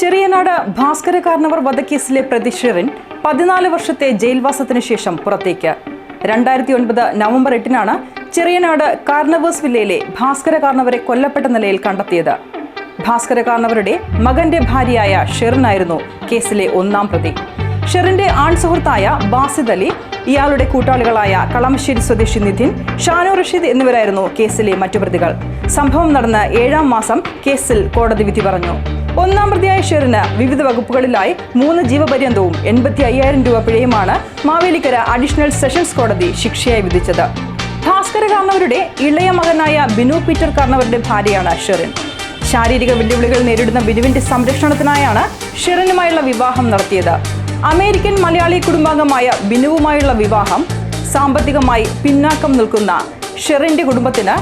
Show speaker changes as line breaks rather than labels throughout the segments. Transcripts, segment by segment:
ചെറിയനാട് ഭാസ്കര കാർണവർ വധക്കേസിലെ പ്രതി ഷെറിൻ പതിനാല് വർഷത്തെ ജയിൽവാസത്തിന് ശേഷം പുറത്തേക്ക്. രണ്ടായിരത്തി ഒൻപത് നവംബർ എട്ടിനാണ് ചെറിയനാട് കാർണവേഴ്സ് വില്ലയിലെ ഭാസ്കര കാർണവരെ കൊല്ലപ്പെട്ട നിലയിൽ കണ്ടെത്തിയത്. ഭാസ്കര കാർണവരുടെ മകന്റെ ഭാര്യയായ ഷെറിനായിരുന്നു കേസിലെ ഒന്നാം പ്രതി. ഷെറിന്റെ ആൺ സുഹൃത്തായ ബാസിദ് അലി ഇയാളുടെ കൂട്ടാളികളായ കളമശ്ശേരി സ്വദേശി നിധിൻ ഷാനു റഷീദ് എന്നിവരായിരുന്നു കേസിലെ മറ്റു പ്രതികൾ. സംഭവം നടന്ന ഏഴാം മാസം കേസിൽ കോടതി വിധി പറഞ്ഞു. ഒന്നാം പ്രതിയായ ഷെറിന് വിവിധ വകുപ്പുകളിലായി മൂന്ന് ജീവപര്യന്തവും എൺപത്തി അയ്യായിരം രൂപ പിഴയുമാണ് മാവേലിക്കര അഡീഷണൽ സെഷൻസ് കോടതി ശിക്ഷയായി വിധിച്ചത്. ഭാസ്കര കാർണവരുടെ ഇളയ മകനായ ബിനു പീറ്റർ കാർണവരുടെ ഭാര്യയാണ് ഷെറിൻ. ശാരീരിക വെല്ലുവിളികൾ നേരിടുന്ന ബിനുവിന്റെ സംരക്ഷണത്തിനായാണ് ഷെറിനുമായുള്ള വിവാഹം നടത്തിയത്. അമേരിക്കൻ മലയാളി കുടുംബാംഗമായ ബിനുവുമായുള്ള വിവാഹം സാമ്പത്തികമായി പിന്നാക്കം നിൽക്കുന്ന ഷെറിന്റെ കുടുംബത്തിന്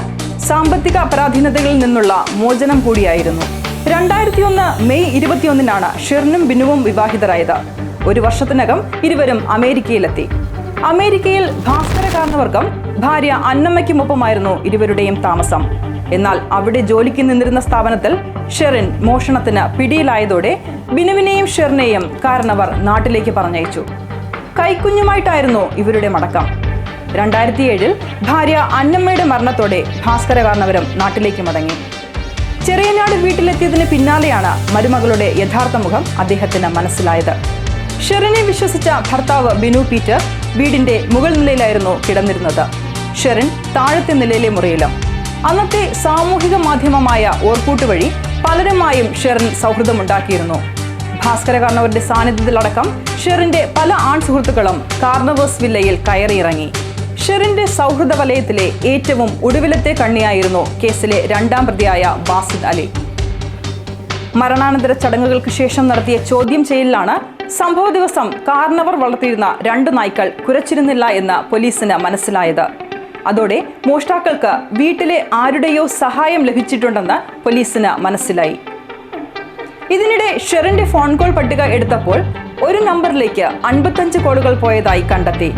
സാമ്പത്തിക അപരാധീനതകളിൽ നിന്നുള്ള മോചനം കൂടിയായിരുന്നു. രണ്ടായിരത്തി ഒന്ന് മെയ് ഇരുപത്തിയൊന്നിനാണ് ഷെറിനും ബിനുവും വിവാഹിതരായത്. ഒരു വർഷത്തിനകം ഇരുവരും അമേരിക്കയിലെത്തി. അമേരിക്കയിൽ ഭാസ്കര കാരണവർക്കും ഭാര്യ അന്നമ്മയ്ക്കുമൊപ്പമായിരുന്നു ഇരുവരുടെയും താമസം. എന്നാൽ അവിടെ ജോലിക്ക് നിന്നിരുന്ന സ്ഥാപനത്തിൽ ഷെറിൻ മോഷണത്തിന് പിടിയിലായതോടെ ബിനുവിനെയും ഷെറിനെയും കാരണവർ നാട്ടിലേക്ക് പറഞ്ഞയച്ചു. കൈക്കുഞ്ഞുമായിട്ടായിരുന്നു ഇവരുടെ മടക്കം. രണ്ടായിരത്തി ഏഴിൽ ഭാര്യ അന്നമ്മയുടെ മരണത്തോടെ ഭാസ്കര കാരണവരും നാട്ടിലേക്ക് മടങ്ങി. ചെറിയനാട് വീട്ടിലെത്തിയതിന് പിന്നാലെയാണ് മരുമകളുടെ യഥാർത്ഥ മുഖം അദ്ദേഹത്തിന് മനസ്സിലായത്. ഷെറിനെ വിശ്വസിച്ച ഭർത്താവ് ബിനു പീറ്റർ വീടിന്റെ മുകൾ നിലയിലായിരുന്നു കിടന്നിരുന്നത്. ഷെറിൻ താഴത്തെ നിലയിലെ മുറിയിലും. അന്നത്തെ സാമൂഹിക മാധ്യമമായ ഓർക്കൂട്ട് വഴി പലരുമായും ഷെറിൻ സൗഹൃദമുണ്ടാക്കിയിരുന്നു. ഭാസ്കര കാർണവരുടെ സാന്നിധ്യത്തിലടക്കം ഷെറിന്റെ പല ആൺ സുഹൃത്തുക്കളും കാർണവേഴ്സ് വില്ലയിൽ കയറിയിറങ്ങി. ഷെറിന്റെ സൗഹൃദ വലയത്തിലെ ഏറ്റവും ഒടുവിലത്തെ കണ്ണിയായിരുന്നു കേസിലെ രണ്ടാം പ്രതിയായ ബാസിദ് അലി. മരണാനന്തര ചടങ്ങുകൾക്ക് ശേഷം നടത്തിയ ചോദ്യം ചെയ്യലിലാണ് സംഭവ ദിവസം കാർണവർ വളർത്തിയിരുന്ന രണ്ട് നായ്ക്കൾ കുരച്ചിരുന്നില്ല എന്ന് പോലീസിന് മനസ്സിലായത്. അതോടെ മോഷ്ടാക്കൾക്ക് വീട്ടിലെ ആരുടെയോ സഹായം ലഭിച്ചിട്ടുണ്ടെന്ന് പോലീസിന് മനസ്സിലായി. ഇതിനിടെ ഷെറിന്റെ ഫോൺ കോൾ പട്ടിക എടുത്തപ്പോൾ ഒരു നമ്പറിലേക്ക് അൻപത്തഞ്ച് കോളുകൾ പോയതായി കണ്ടെത്തി.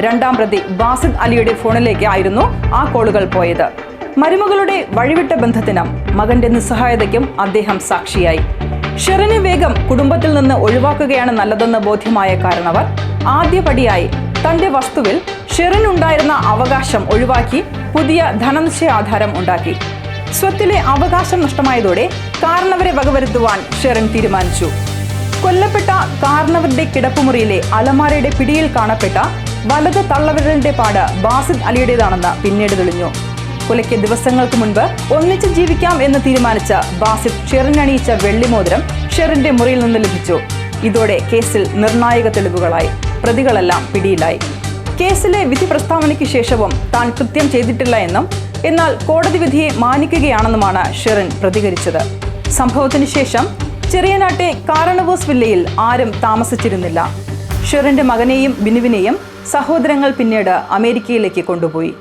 രണ്ടാം പ്രതി ബാസിദ് അലിയുടെ ഫോണിലേക്ക് ആയിരുന്നു ആ കോളുകൾ പോയത്. മരുമകളുടെ വഴിവിട്ട ബന്ധത്തിനും മകന്റെ നിസ്സഹായതയ്ക്കും അദ്ദേഹം സാക്ഷിയായി. ഷെറിനെ വേഗം കുടുംബത്തിൽ നിന്ന് ഒഴിവാക്കുകയാണ് നല്ലതെന്ന് ബോധ്യമായ കാരണവർ ആദ്യപടിയായി തന്റെ വസ്തുവിൽ ഷെറിനുണ്ടായിരുന്ന അവകാശം ഒഴിവാക്കി പുതിയ ധനനിശ്ചയ ആധാരം ഉണ്ടാക്കി. സ്വത്തിലെ അവകാശം നഷ്ടമായതോടെ കാരണവരെ വകവരുത്തുവാൻ ഷെറിൻ തീരുമാനിച്ചു. കൊല്ലപ്പെട്ട കാരണവരുടെ കിടപ്പുമുറിയിലെ അലമാരയുടെ പിടിയിൽ കാണപ്പെട്ട വലത് തള്ളവിരലിന്റെ പാട് ബാസിദ് അലിയുടേതാണെന്ന് പിന്നീട് തെളിഞ്ഞു. കൊലയ്ക്ക് ദിവസങ്ങൾക്ക് മുൻപ് ഒന്നിച്ച് ജീവിക്കാം എന്ന് തീരുമാനിച്ച ബാസിദ് ഷെറിനണിയിച്ച വെള്ളിമോതിരം ഷെറിന്റെ മുറിയിൽ നിന്ന് ലഭിച്ചു. ഇതോടെ കേസിൽ നിർണായക തെളിവുകളായി. പ്രതികളെല്ലാം പിടിയിലായി. കേസിലെ വിധി പ്രസ്താവനയ്ക്ക് ശേഷവും താൻ കൃത്യം ചെയ്തിട്ടില്ല എന്നും എന്നാൽ കോടതി വിധിയെ മാനിക്കുകയാണെന്നുമാണ് ഷെറിൻ പ്രതികരിച്ചത്. സംഭവത്തിന് ശേഷം ചെറിയനാട്ടെ കാരണവോസ് വില്ലയിൽ ആരും താമസിച്ചിരുന്നില്ല. ഷെറിന്റെ മകനെയും ബിനുവിനെയും സഹോദരങ്ങൾ പിന്നീട് അമേരിക്കയിലേക്ക് കൊണ്ടുപോയി.